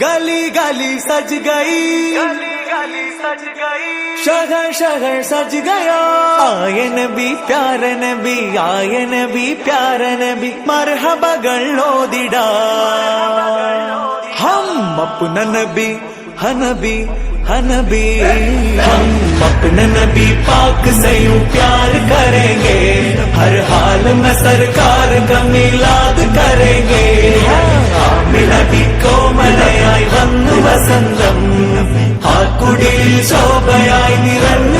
गली गली सज गई। सज शहर शहर सज गया। आयन भी प्यार नबी आयन भी प्यार नबी। मर गलो दिडा। हम अपना नबी हन भी हम अपन नबी पाक से यू प्यार करेंगे। हर हाल में सरकार का मिलाद करेंगे।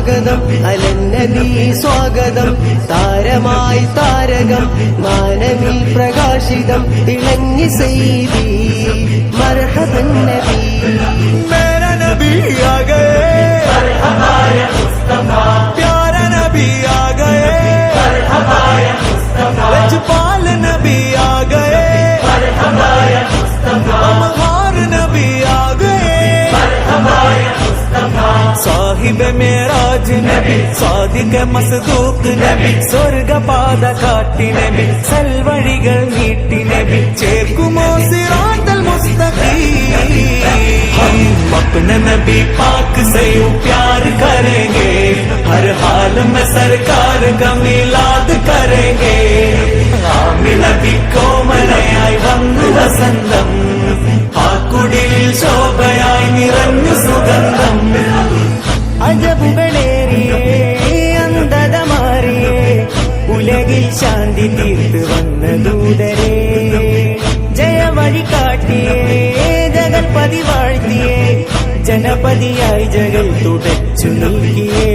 സ്വാഗതം. അലന്ന സ്വാഗതം. താരമായി താരകം. മാനവിൽ പ്രകാശിതം. ഇളങ്ങി സെയ്തി മർഹബൻ നബി മേര മേരാ ताज नबी स्वादिक मसदूक नबी स्वर्ग पाद काटि नबी सलवळिग नीटि नबी चेकुमो सिरातल मुस्तकी। हम अपने नबी पाक से प्यार करेंगे, हर हाल में सरकार का मिलाद करेंगे। ഉലകിൽ ശാന്തി തീർത്ത് വന്ന ദൂതരേ ജയവഴി കാട്ടിയേ ജഗൽപതി വാഴ്ത്തിയേ ജനപതിയായി ജഗൽ തുടച്ചു നീക്കിയേ.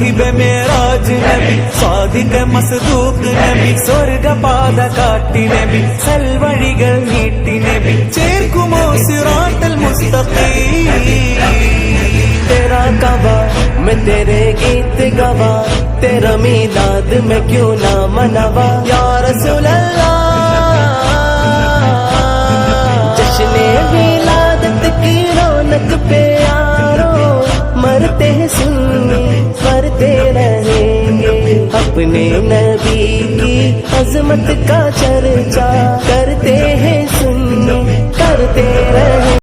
സാഹിബ് മേറാജ് നബി സാദിക മസ്ദൂക്ക് നബി സ്വർഗപാത കാട്ടി നബി സൽവഴികൾ നീട്ടി നബി ചേർക്കുമോ സിറാത്തൽ മുസ്തഖീം तेरा गवा मैं तेरे गीत गवा तेरा मीलाद मैं क्यों ना मनावा या रसूल अल्लाह जश्न मिलादत की रौनक पे यारो मरते हैं सुन्नी मरते रहेंगे अपने नबी की अजमत का चर्चा करते हैं सुन करते रहे।